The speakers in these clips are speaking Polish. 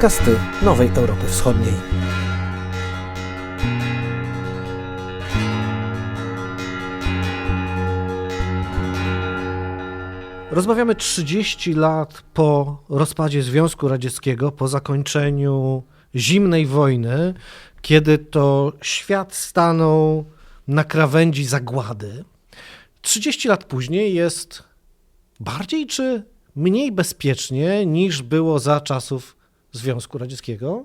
podcasty Nowej Europy Wschodniej. Rozmawiamy 30 lat po rozpadzie Związku Radzieckiego, po zakończeniu zimnej wojny, kiedy to świat stanął na krawędzi zagłady. 30 lat później jest bardziej czy mniej bezpiecznie niż było za czasów Związku Radzieckiego.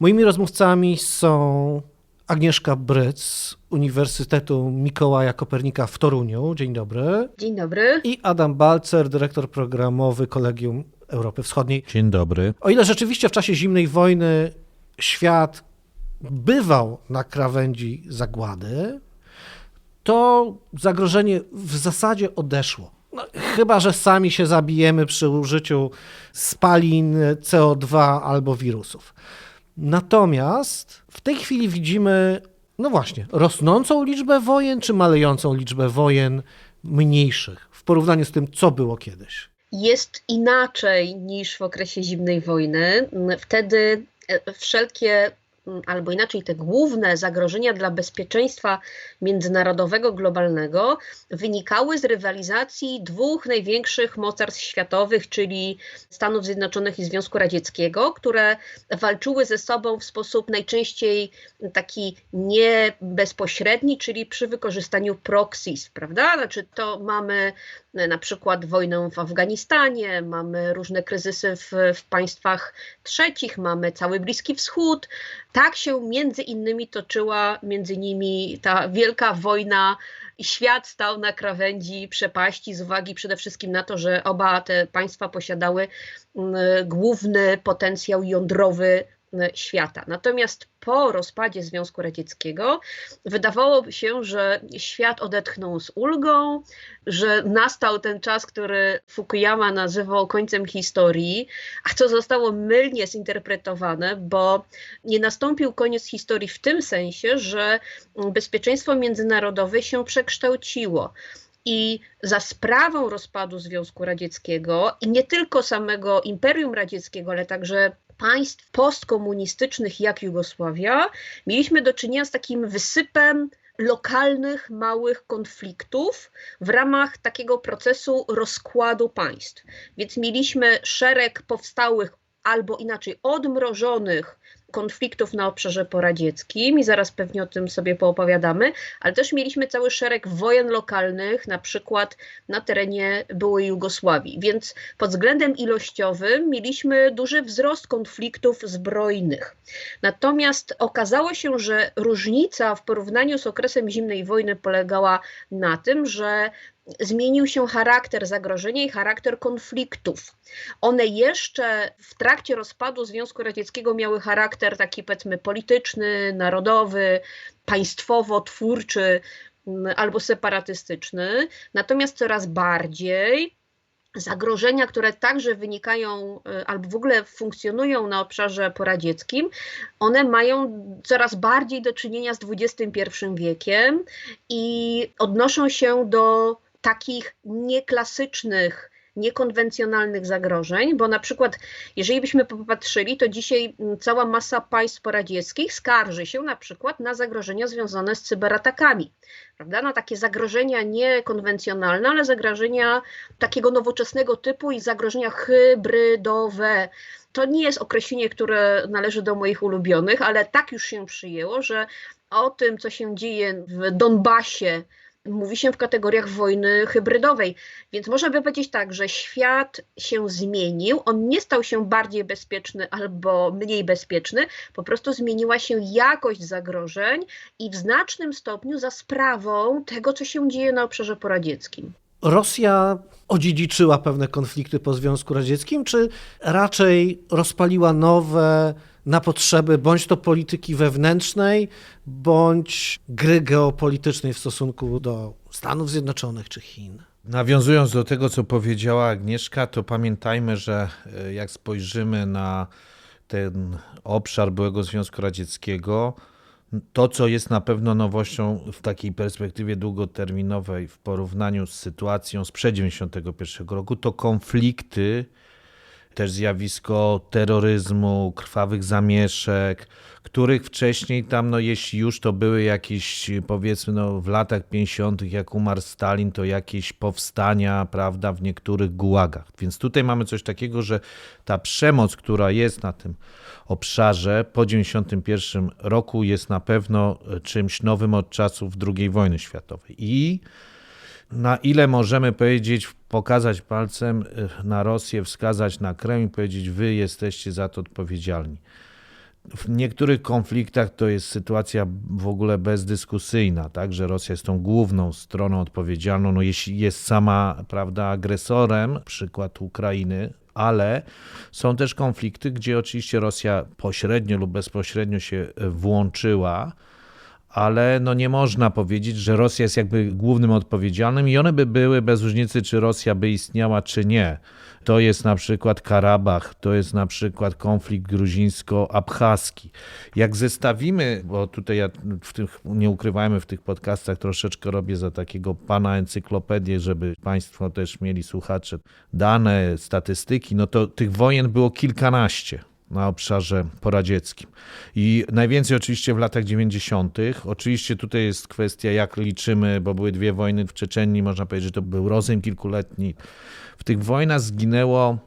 Moimi rozmówcami są Agnieszka Bryc z Uniwersytetu Mikołaja Kopernika w Toruniu. Dzień dobry. Dzień dobry. I Adam Balcer, dyrektor programowy Kolegium Europy Wschodniej. Dzień dobry. O ile rzeczywiście w czasie zimnej wojny świat bywał na krawędzi zagłady, to zagrożenie w zasadzie odeszło. No, chyba, że sami się zabijemy przy użyciu spalin, CO2 albo wirusów. Natomiast w tej chwili widzimy, no właśnie, rosnącą liczbę wojen, czy malejącą liczbę wojen mniejszych w porównaniu z tym, co było kiedyś. Jest inaczej niż w okresie zimnej wojny. Wtedy e, wszelkie albo inaczej te główne zagrożenia dla bezpieczeństwa międzynarodowego, globalnego wynikały z rywalizacji dwóch największych mocarstw światowych, czyli Stanów Zjednoczonych i Związku Radzieckiego, które walczyły ze sobą w sposób najczęściej taki nie bezpośredni, czyli przy wykorzystaniu proxies, prawda? Znaczy to mamy na przykład wojnę w Afganistanie, mamy różne kryzysy w, w państwach trzecich, mamy cały Bliski Wschód. Tak się między innymi toczyła między nimi ta wielka wojna świat stał na krawędzi przepaści z uwagi przede wszystkim na to, że oba te państwa posiadały mm, główny potencjał jądrowy świata. Natomiast po rozpadzie Związku Radzieckiego wydawało się, że świat odetchnął z ulgą, że nastał ten czas, który Fukuyama nazywał końcem historii, a co zostało mylnie zinterpretowane, bo nie nastąpił koniec historii w tym sensie, że bezpieczeństwo międzynarodowe się przekształciło. I za sprawą rozpadu Związku Radzieckiego i nie tylko samego Imperium Radzieckiego, ale także państw postkomunistycznych jak Jugosławia, mieliśmy do czynienia z takim wysypem lokalnych, małych konfliktów w ramach takiego procesu rozkładu państw. Więc mieliśmy szereg powstałych albo inaczej odmrożonych konfliktów na obszarze poradzieckim i zaraz pewnie o tym sobie poopowiadamy, ale też mieliśmy cały szereg wojen lokalnych, na przykład na terenie byłej Jugosławii. Więc pod względem ilościowym mieliśmy duży wzrost konfliktów zbrojnych. Natomiast okazało się, że różnica w porównaniu z okresem zimnej wojny polegała na tym, że zmienił się charakter zagrożenia i charakter konfliktów. One jeszcze w trakcie rozpadu Związku Radzieckiego miały charakter taki powiedzmy polityczny, narodowy, państwowo-twórczy mm, albo separatystyczny, natomiast coraz bardziej zagrożenia, które także wynikają y, albo w ogóle funkcjonują na obszarze poradzieckim, one mają coraz bardziej do czynienia z XXI wiekiem i odnoszą się do takich nieklasycznych, niekonwencjonalnych zagrożeń, bo na przykład, jeżeli byśmy popatrzyli, to dzisiaj mm, cała masa państw poradzieckich skarży się na przykład na zagrożenia związane z cyberatakami, prawda? Na takie zagrożenia niekonwencjonalne, ale zagrożenia takiego nowoczesnego typu i zagrożenia hybrydowe. To nie jest określenie, które należy do moich ulubionych, ale tak już się przyjęło, że o tym, co się dzieje w Donbasie, mówi się w kategoriach wojny hybrydowej. Więc można by powiedzieć tak, że świat się zmienił, on nie stał się bardziej bezpieczny albo mniej bezpieczny, po prostu zmieniła się jakość zagrożeń i w znacznym stopniu za sprawą tego, co się dzieje na obszarze poradzieckim. Rosja odziedziczyła pewne konflikty po Związku Radzieckim, czy raczej rozpaliła nowe na potrzeby bądź to polityki wewnętrznej, bądź gry geopolitycznej w stosunku do Stanów Zjednoczonych czy Chin? Nawiązując do tego, co powiedziała Agnieszka, to pamiętajmy, że e, jak spojrzymy na ten obszar byłego Związku Radzieckiego, to, co jest na pewno nowością w takiej perspektywie długoterminowej w porównaniu z sytuacją sprzed 1991 roku, to konflikty też zjawisko terroryzmu, krwawych zamieszek, których wcześniej tam, no jeśli już to były jakieś, powiedzmy, no w latach 50., jak umarł Stalin, to jakieś powstania, prawda, w niektórych gułagach. Więc tutaj mamy coś takiego, że ta przemoc, która jest na tym obszarze po 91 roku jest na pewno czymś nowym od czasów II wojny światowej. I na ile możemy powiedzieć, pokazać palcem na Rosję, wskazać na Kreml i powiedzieć, wy jesteście za to odpowiedzialni. W niektórych konfliktach to jest sytuacja w ogóle bezdyskusyjna, tak, że Rosja jest tą główną stroną odpowiedzialną, no jeśli jest sama, prawda, agresorem, przykład Ukrainy, ale są też konflikty, gdzie oczywiście Rosja pośrednio lub bezpośrednio się włączyła, ale no nie można powiedzieć, że Rosja jest jakby głównym odpowiedzialnym i one by były bez różnicy, czy Rosja by istniała, czy nie. To jest na przykład Karabach, to jest na przykład konflikt gruzińsko-abchaski. Jak zestawimy, bo tutaj ja w tych, nie ukrywajmy, w tych podcastach troszeczkę robię za takiego pana encyklopedię, żeby państwo też mieli słuchacze dane, statystyki, no to tych wojen było kilkanaście na obszarze poradzieckim. I najwięcej oczywiście w latach 90. Oczywiście tutaj jest kwestia, jak liczymy, bo były dwie wojny w Czeczenii, można powiedzieć, że to był rozejm kilkuletni. W tych wojnach zginęło,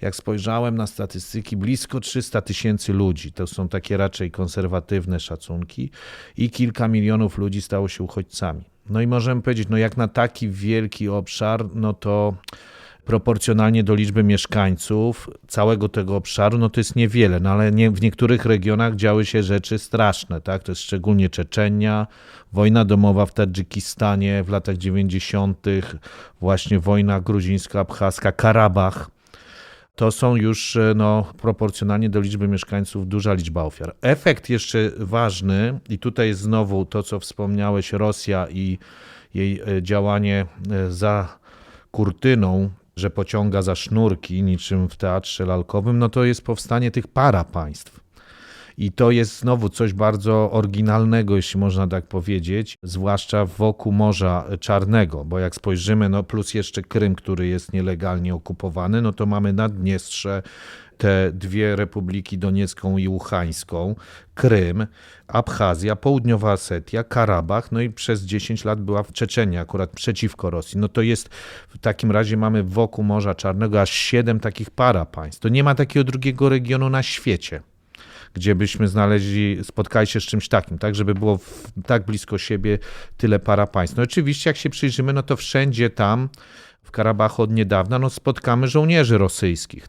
jak spojrzałem na statystyki, blisko 300 tysięcy ludzi. To są takie raczej konserwatywne szacunki i kilka milionów ludzi stało się uchodźcami. No i możemy powiedzieć, no jak na taki wielki obszar, no to proporcjonalnie do liczby mieszkańców całego tego obszaru, no to jest niewiele, no ale nie, w niektórych regionach działy się rzeczy straszne, tak? To jest szczególnie Czeczenia, wojna domowa w Tadżykistanie w latach 90., właśnie wojna gruzińsko-abchaska, Karabach. To są już no, proporcjonalnie do liczby mieszkańców duża liczba ofiar. Efekt jeszcze ważny, i tutaj znowu to, co wspomniałeś, Rosja i jej działanie za kurtyną że pociąga za sznurki, niczym w teatrze lalkowym, no to jest powstanie tych para państw. I to jest znowu coś bardzo oryginalnego, jeśli można tak powiedzieć, zwłaszcza wokół Morza Czarnego, bo jak spojrzymy, no plus jeszcze Krym, który jest nielegalnie okupowany, no to mamy Naddniestrze, te dwie republiki Doniecką i Łuchańską, Krym, Abchazja, Południowa Osetia, Karabach, no i przez 10 lat była w Czeczeniu akurat przeciwko Rosji. No to jest, w takim razie mamy wokół Morza Czarnego aż 7 takich para państw. To nie ma takiego drugiego regionu na świecie gdzie byśmy znaleźli, spotkali się z czymś takim, tak, żeby było w, tak blisko siebie tyle para państw. No oczywiście, jak się przyjrzymy, no to wszędzie tam, w Karabachu od niedawna, no spotkamy żołnierzy rosyjskich.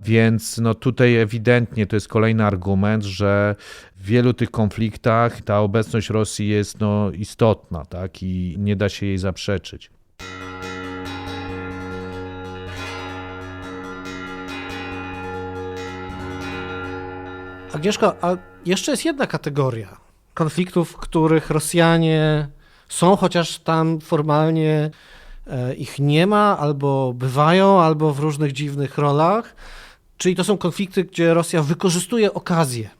Więc no tutaj ewidentnie to jest kolejny argument, że w wielu tych konfliktach ta obecność Rosji jest no, istotna tak? i nie da się jej zaprzeczyć. Agnieszko, a jeszcze jest jedna kategoria konfliktów, w których Rosjanie są, chociaż tam formalnie ich nie ma, albo bywają, albo w różnych dziwnych rolach. Czyli to są konflikty, gdzie Rosja wykorzystuje okazję.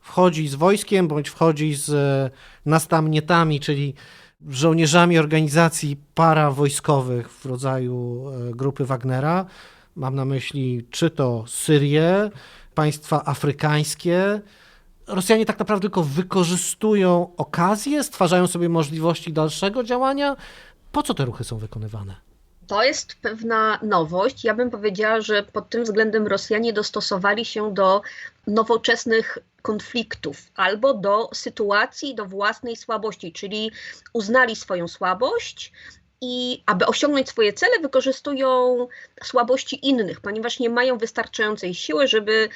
Wchodzi z wojskiem bądź wchodzi z nastamietami, czyli żołnierzami organizacji parawojskowych w rodzaju grupy Wagnera. Mam na myśli czy to Syrię, państwa afrykańskie. Rosjanie tak naprawdę tylko wykorzystują okazję, stwarzają sobie możliwości dalszego działania. Po co te ruchy są wykonywane? To jest pewna nowość. Ja bym powiedziała, że pod tym względem Rosjanie dostosowali się do nowoczesnych konfliktów albo do sytuacji, do własnej słabości, czyli uznali swoją słabość i aby osiągnąć swoje cele, wykorzystują słabości innych, ponieważ nie mają wystarczającej siły, żeby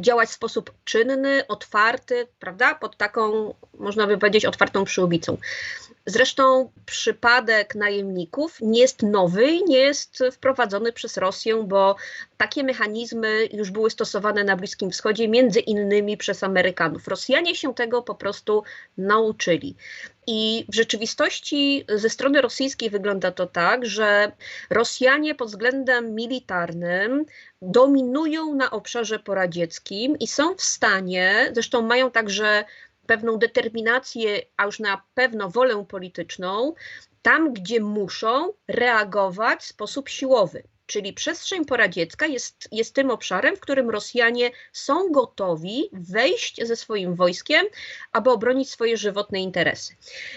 działać w sposób czynny, otwarty, prawda, pod taką, można by powiedzieć, otwartą przyłbicą. Zresztą przypadek najemników nie jest nowy nie jest wprowadzony przez Rosję, bo takie mechanizmy już były stosowane na Bliskim Wschodzie, między innymi przez Amerykanów. Rosjanie się tego po prostu nauczyli. I w rzeczywistości ze strony rosyjskiej wygląda to tak, że Rosjanie pod względem militarnym dominują na obszarze poradzieckim i są w stanie, zresztą mają także pewną determinację, a już na pewno wolę polityczną, tam, gdzie muszą reagować w sposób siłowy. Czyli przestrzeń poradziecka jest, jest tym obszarem, w którym Rosjanie są gotowi wejść ze swoim wojskiem, aby obronić swoje żywotne interesy.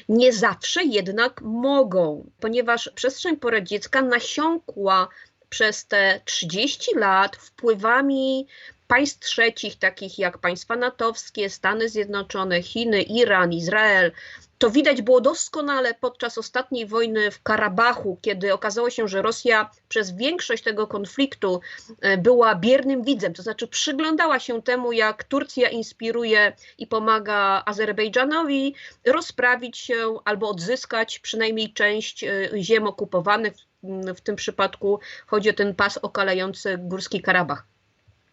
Nie zawsze jednak mogą, ponieważ przestrzeń poradziecka nasiąkła przez te 30 lat wpływami państw trzecich, takich jak państwa natowskie, Stany Zjednoczone, Chiny, Iran, Izrael. To widać było doskonale podczas ostatniej wojny w Karabachu, kiedy okazało się, że Rosja przez większość tego konfliktu e, była biernym widzem, to znaczy przyglądała się temu, jak Turcja inspiruje i pomaga Azerbejdżanowi rozprawić się albo odzyskać przynajmniej część e, ziem okupowanych. W tym przypadku chodzi o ten pas okalający Górski Karabach.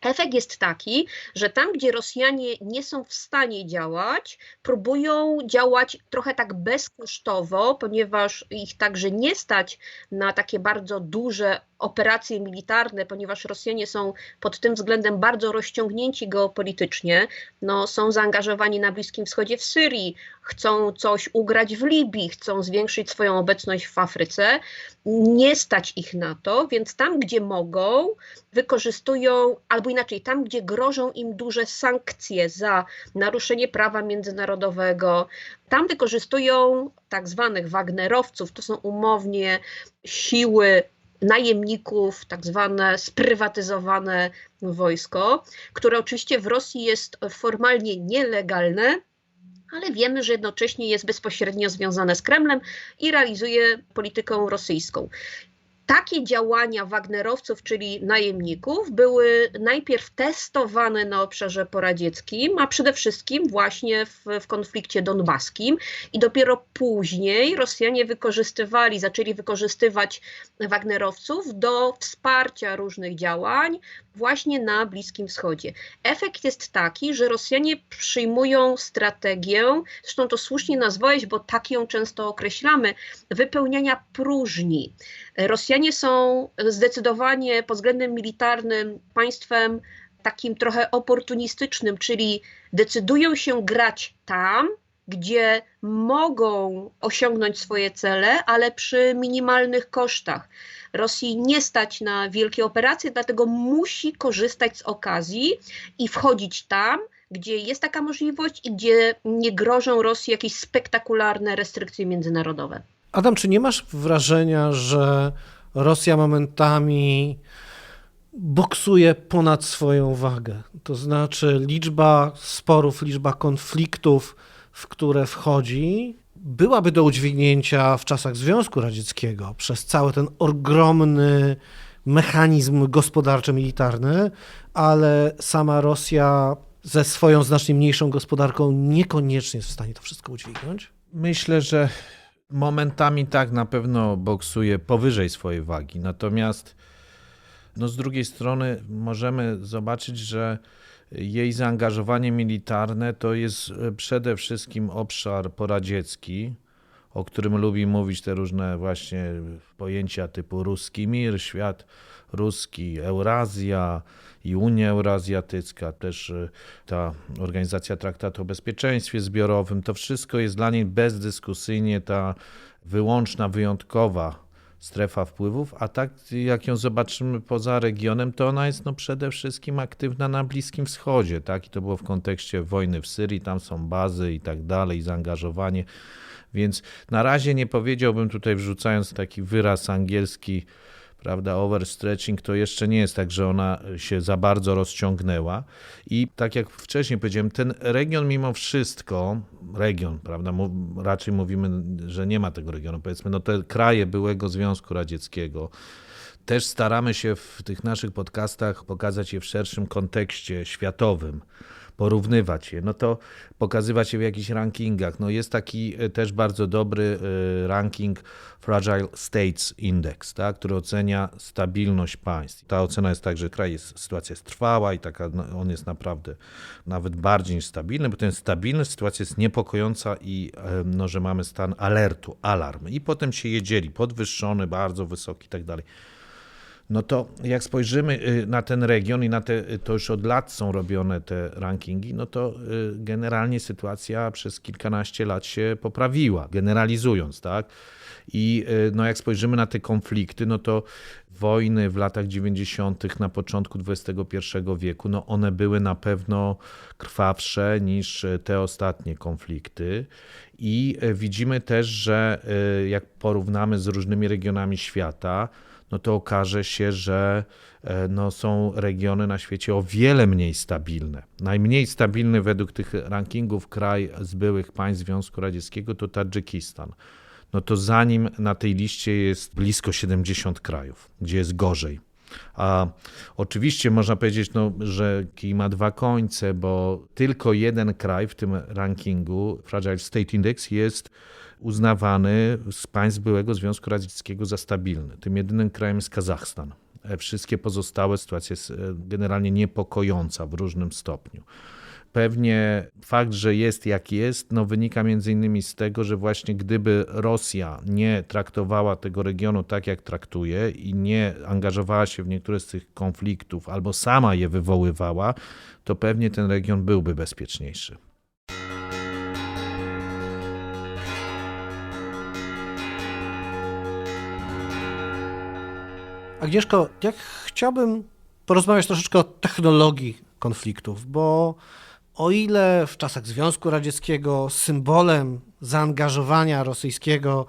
Efekt jest taki, że tam, gdzie Rosjanie nie są w stanie działać, próbują działać trochę tak bezkosztowo, ponieważ ich także nie stać na takie bardzo duże operacje militarne, ponieważ Rosjanie są pod tym względem bardzo rozciągnięci geopolitycznie. No, są zaangażowani na Bliskim Wschodzie w Syrii, chcą coś ugrać w Libii, chcą zwiększyć swoją obecność w Afryce. Nie stać ich na to, więc tam, gdzie mogą, wykorzystują, albo inaczej, tam, gdzie grożą im duże sankcje za naruszenie prawa międzynarodowego, tam wykorzystują tak zwanych Wagnerowców, to są umownie siły najemników, tak zwane sprywatyzowane wojsko, które oczywiście w Rosji jest formalnie nielegalne, ale wiemy, że jednocześnie jest bezpośrednio związane z Kremlem i realizuje politykę rosyjską. Takie działania Wagnerowców, czyli najemników, były najpierw testowane na obszarze poradzieckim, a przede wszystkim właśnie w, w, konflikcie donbaskim i dopiero później Rosjanie wykorzystywali, zaczęli wykorzystywać Wagnerowców do wsparcia różnych działań właśnie na Bliskim Wschodzie. Efekt jest taki, że Rosjanie przyjmują strategię, zresztą to słusznie nazwałeś, bo tak ją często określamy, wypełniania próżni. Rosjanie są zdecydowanie pod względem militarnym państwem takim trochę oportunistycznym, czyli decydują się grać tam, gdzie mogą osiągnąć swoje cele, ale przy minimalnych kosztach. Rosji nie stać na wielkie operacje, dlatego musi korzystać z okazji i wchodzić tam, gdzie jest taka możliwość i gdzie nie grożą Rosji jakieś spektakularne restrykcje międzynarodowe. Adam, czy nie masz wrażenia, że Rosja momentami boksuje ponad swoją wagę? To znaczy liczba sporów, liczba konfliktów, w które wchodzi, byłaby do udźwignięcia w czasach Związku Radzieckiego przez cały ten ogromny mechanizm gospodarczy-militarny, ale sama Rosja ze swoją znacznie mniejszą gospodarką niekoniecznie jest w stanie to wszystko udźwignąć? Myślę, że momentami tak na pewno boksuje powyżej swojej wagi. Natomiast no z drugiej strony możemy zobaczyć, że jej zaangażowanie militarne to jest przede wszystkim obszar poradziecki, o którym lubi mówić te różne właśnie pojęcia typu ruski mir, świat ruski, Eurazja i Unia Eurazjatycka, też ta Organizacja Traktatu o Bezpieczeństwie Zbiorowym, to wszystko jest dla niej bezdyskusyjnie ta wyłączna, wyjątkowa strefa wpływów, a tak jak ją zobaczymy poza regionem, to ona jest no przede wszystkim aktywna na Bliskim Wschodzie, tak? I to było w kontekście wojny w Syrii, tam są bazy i tak dalej, zaangażowanie. Więc na razie nie powiedziałbym tutaj, wrzucając taki wyraz angielski, prawda, overstretching, to jeszcze nie jest tak, że ona się za bardzo rozciągnęła. I tak jak wcześniej powiedziałem, ten region mimo wszystko, region, prawda, raczej mówimy, że nie ma tego regionu, powiedzmy, no te kraje byłego Związku Radzieckiego, też staramy się w tych naszych podcastach pokazać je w szerszym kontekście światowym porównywać je, no to pokazywać je w jakichś rankingach. No jest taki też bardzo dobry ranking Fragile States Index, tak, który ocenia stabilność państw. Ta ocena jest tak, że kraj jest, sytuacja jest trwała i taka, no, on jest naprawdę nawet bardziej niż stabilny, bo ten stabilny, sytuacja jest niepokojąca i no, że mamy stan alertu, alarm i potem się jedzieli, podwyższony, bardzo wysoki i tak dalej. No to jak spojrzymy y, na ten region i na te, y, to już od lat są robione te rankingi, no to y, generalnie sytuacja przez kilkanaście lat się poprawiła, generalizując, tak? I no jak spojrzymy na te konflikty, no to wojny w latach 90., na początku XXI wieku, no one były na pewno krwawsze niż te ostatnie konflikty. I widzimy też, że jak porównamy z różnymi regionami świata, no to okaże się, że e, no, są regiony na świecie o wiele mniej stabilne. Najmniej stabilny według tych rankingów kraj z byłych państw Związku Radzieckiego to Tadżykistan. No to za nim na tej liście jest blisko 70 krajów, gdzie jest gorzej. A oczywiście można powiedzieć, no, że kij ma dwa końce, bo tylko jeden kraj w tym rankingu, Fragile State Index, jest uznawany z państw byłego Związku Radzieckiego za stabilny. Tym jedynym krajem jest Kazachstan. E, Wszystkie pozostałe sytuacja jest e, generalnie niepokojąca w różnym stopniu. Pewnie fakt, że jest jak jest, no wynika między innymi z tego, że właśnie gdyby Rosja nie traktowała tego regionu tak, jak traktuje i nie angażowała się w niektóre z tych konfliktów albo sama je wywoływała, to pewnie ten region byłby bezpieczniejszy. Agnieszko, jak chciałbym porozmawiać troszeczkę o technologii konfliktów, bo o ile w czasach Związku Radzieckiego symbolem zaangażowania rosyjskiego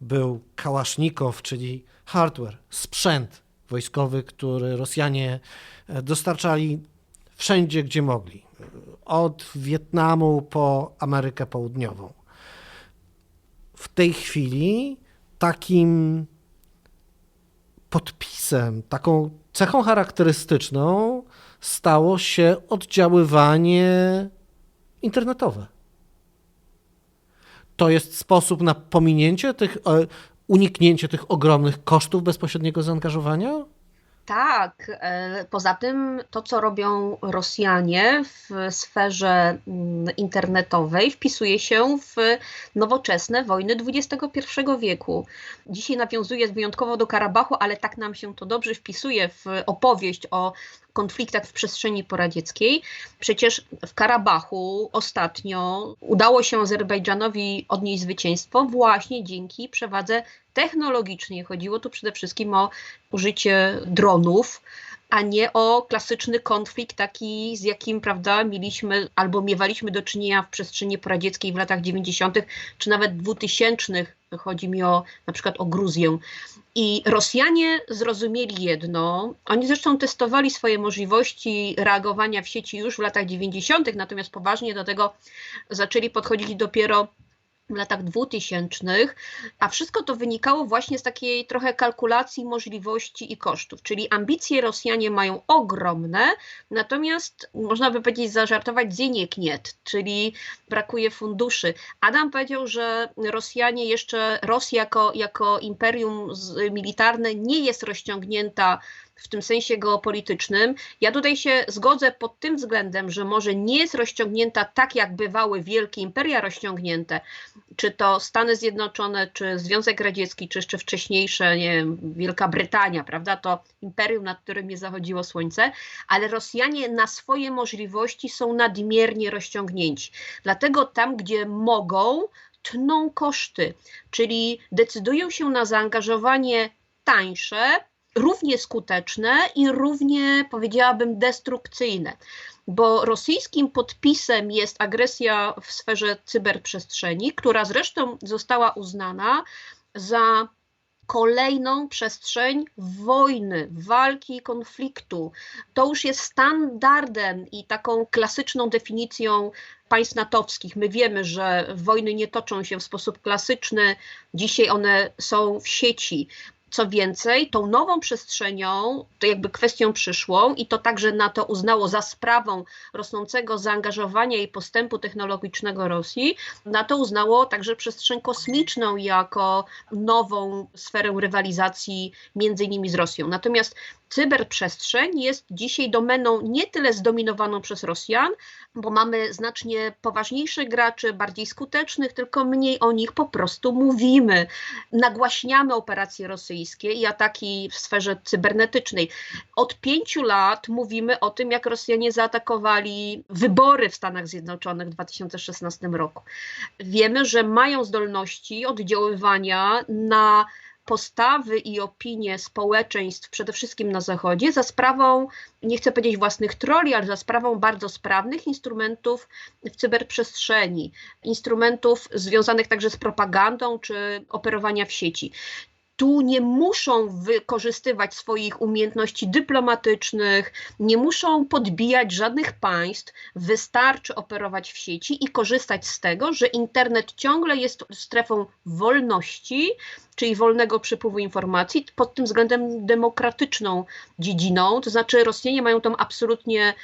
był kałasznikow, czyli hardware, sprzęt wojskowy, który Rosjanie e, dostarczali wszędzie, gdzie mogli, od Wietnamu po Amerykę Południową. W tej chwili takim podpisem, taką cechą charakterystyczną stało się oddziaływanie internetowe. To jest sposób na pominięcie tych, e, uniknięcie tych ogromnych kosztów bezpośredniego zaangażowania? Tak, e, poza tym to, co robią Rosjanie w sferze mm, internetowej, wpisuje się w nowoczesne wojny XXI wieku. Dzisiaj nawiązuje wyjątkowo do Karabachu, ale tak nam się to dobrze wpisuje w opowieść o konfliktach w przestrzeni poradzieckiej. Przecież w Karabachu ostatnio udało się Azerbejdżanowi odnieść zwycięstwo właśnie dzięki przewadze technologicznej. Chodziło tu przede wszystkim o użycie dronów, a nie o klasyczny konflikt taki, z jakim prawda, mieliśmy albo miewaliśmy do czynienia w przestrzeni poradzieckiej w latach 90. czy nawet 2000. Chodzi mi o na przykład o Gruzję. I Rosjanie zrozumieli jedno. Oni zresztą testowali swoje możliwości reagowania w sieci już w latach 90., natomiast poważnie do tego zaczęli podchodzić dopiero w latach 2000, a wszystko to wynikało właśnie z takiej trochę kalkulacji możliwości i kosztów. Czyli ambicje Rosjanie mają ogromne, natomiast można by powiedzieć, zażartować zieniek niet, czyli brakuje funduszy. Adam powiedział, że Rosjanie jeszcze, Rosja jako, jako imperium militarne nie jest rozciągnięta w tym sensie geopolitycznym. Ja tutaj się zgodzę pod tym względem, że może nie jest rozciągnięta tak, jak bywały wielkie imperia rozciągnięte, czy to Stany Zjednoczone, czy Związek Radziecki, czy jeszcze wcześniejsze, nie wiem, Wielka Brytania, prawda? To imperium, nad którym nie zachodziło słońce, ale Rosjanie na swoje możliwości są nadmiernie rozciągnięci. Dlatego tam, gdzie mogą, tną koszty, czyli decydują się na zaangażowanie tańsze, równie skuteczne i równie, powiedziałabym, destrukcyjne. Bo rosyjskim podpisem jest agresja w sferze cyberprzestrzeni, która zresztą została uznana za kolejną przestrzeń wojny, walki, konfliktu. To już jest standardem i taką klasyczną definicją państw natowskich. My wiemy, że wojny nie toczą się w sposób klasyczny, dzisiaj one są w sieci. Co więcej, tą nową przestrzenią, to jakby kwestią przyszłą, i to także NATO uznało za sprawą rosnącego zaangażowania i postępu technologicznego Rosji, NATO uznało także przestrzeń kosmiczną jako nową sferę rywalizacji między innymi z Rosją. Natomiast cyberprzestrzeń jest dzisiaj domeną nie tyle zdominowaną przez Rosjan, bo mamy znacznie poważniejszych graczy, bardziej skutecznych, tylko mniej o nich po prostu mówimy. Nagłaśniamy operacje rosyjskie i ataki w sferze cybernetycznej. Od pięciu lat mówimy o tym, jak Rosjanie zaatakowali wybory w Stanach Zjednoczonych w 2016 roku. Wiemy, że mają zdolności oddziaływania na postawy i opinie społeczeństw, przede wszystkim na Zachodzie, za sprawą, nie chcę powiedzieć własnych troli, ale za sprawą bardzo sprawnych instrumentów w cyberprzestrzeni, instrumentów związanych także z propagandą czy operowania w sieci tu nie muszą wykorzystywać swoich umiejętności dyplomatycznych, nie muszą podbijać żadnych państw, wystarczy operować w sieci i korzystać z tego, że internet ciągle jest strefą wolności, czyli wolnego przepływu informacji, pod tym względem demokratyczną dziedziną, to znaczy Rosjanie mają tam absolutnie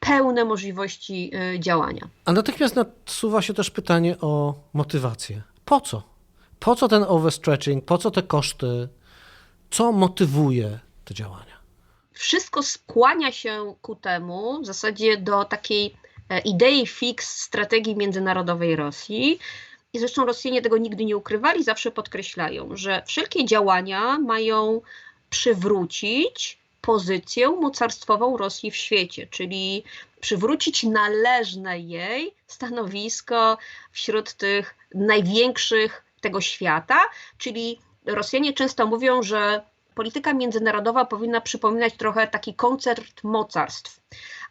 pełne możliwości y, działania. A natychmiast nasuwa się też pytanie o motywację. Po co? Po co ten overstretching? Po co te koszty? Co motywuje te działania? Wszystko skłania się ku temu, w zasadzie do takiej e, idei fix strategii międzynarodowej Rosji. I zresztą Rosjanie tego nigdy nie ukrywali, zawsze podkreślają, że wszelkie działania mają przywrócić pozycję mocarstwową Rosji w świecie, czyli przywrócić należne jej stanowisko wśród tych największych tego świata, czyli Rosjanie często mówią, że polityka międzynarodowa powinna przypominać trochę taki koncert mocarstw.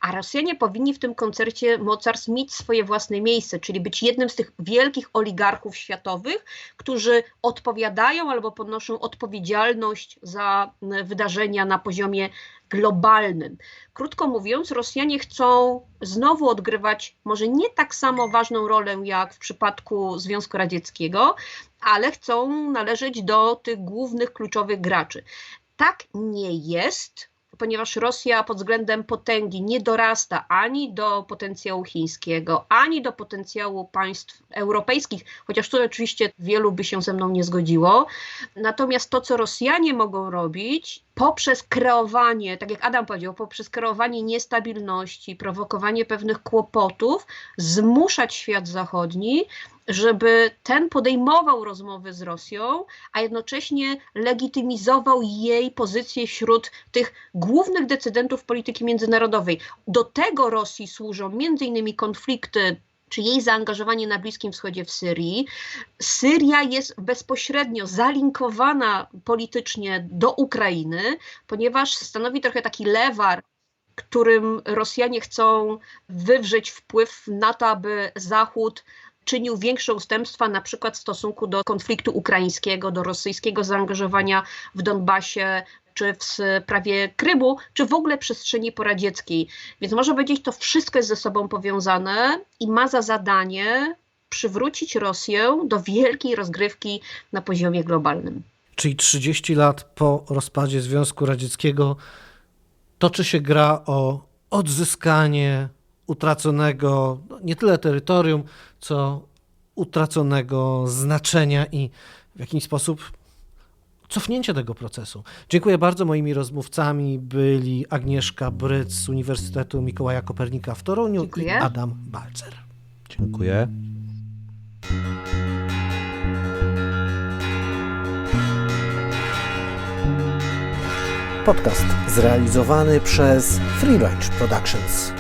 A Rosjanie powinni w tym koncercie mocarstw mieć swoje własne miejsce, czyli być jednym z tych wielkich oligarchów światowych, którzy odpowiadają albo ponoszą odpowiedzialność za wydarzenia na poziomie globalnym. Krótko mówiąc, Rosjanie chcą znowu odgrywać może nie tak samo ważną rolę jak w przypadku Związku Radzieckiego, ale chcą należeć do tych głównych, kluczowych graczy. Tak nie jest, ponieważ Rosja pod względem potęgi nie dorasta ani do potencjału chińskiego, ani do potencjału państw europejskich, chociaż tu oczywiście wielu by się ze mną nie zgodziło. Natomiast to, co Rosjanie mogą robić, poprzez kreowanie, tak jak Adam powiedział, poprzez kreowanie niestabilności, prowokowanie pewnych kłopotów, zmuszać świat zachodni, żeby ten podejmował rozmowy z Rosją, a jednocześnie legitymizował jej pozycję wśród tych głównych decydentów polityki międzynarodowej. Do tego Rosji służą innymi konflikty czy jej zaangażowanie na Bliskim Wschodzie w Syrii. Syria jest bezpośrednio zalinkowana politycznie do Ukrainy, ponieważ stanowi trochę taki lewar którym Rosjanie chcą wywrzeć wpływ na to, aby Zachód czynił większe ustępstwa na przykład w stosunku do konfliktu ukraińskiego, do rosyjskiego zaangażowania w Donbasie, czy w sprawie Krymu, czy w ogóle przestrzeni poradzieckiej. Więc można powiedzieć, to wszystko jest ze sobą powiązane i ma za zadanie przywrócić Rosję do wielkiej rozgrywki na poziomie globalnym. Czyli 30 lat po rozpadzie Związku Radzieckiego toczy się gra o odzyskanie utraconego no, nie tyle terytorium, co utraconego znaczenia i w jakiś sposób cofnięcie tego procesu. Dziękuję bardzo. Moimi rozmówcami byli Agnieszka Bryc z Uniwersytetu Mikołaja Kopernika w Toruniu Dziękuję. i Adam Balcer. Dziękuję. Podcast zrealizowany przez Free Range Productions.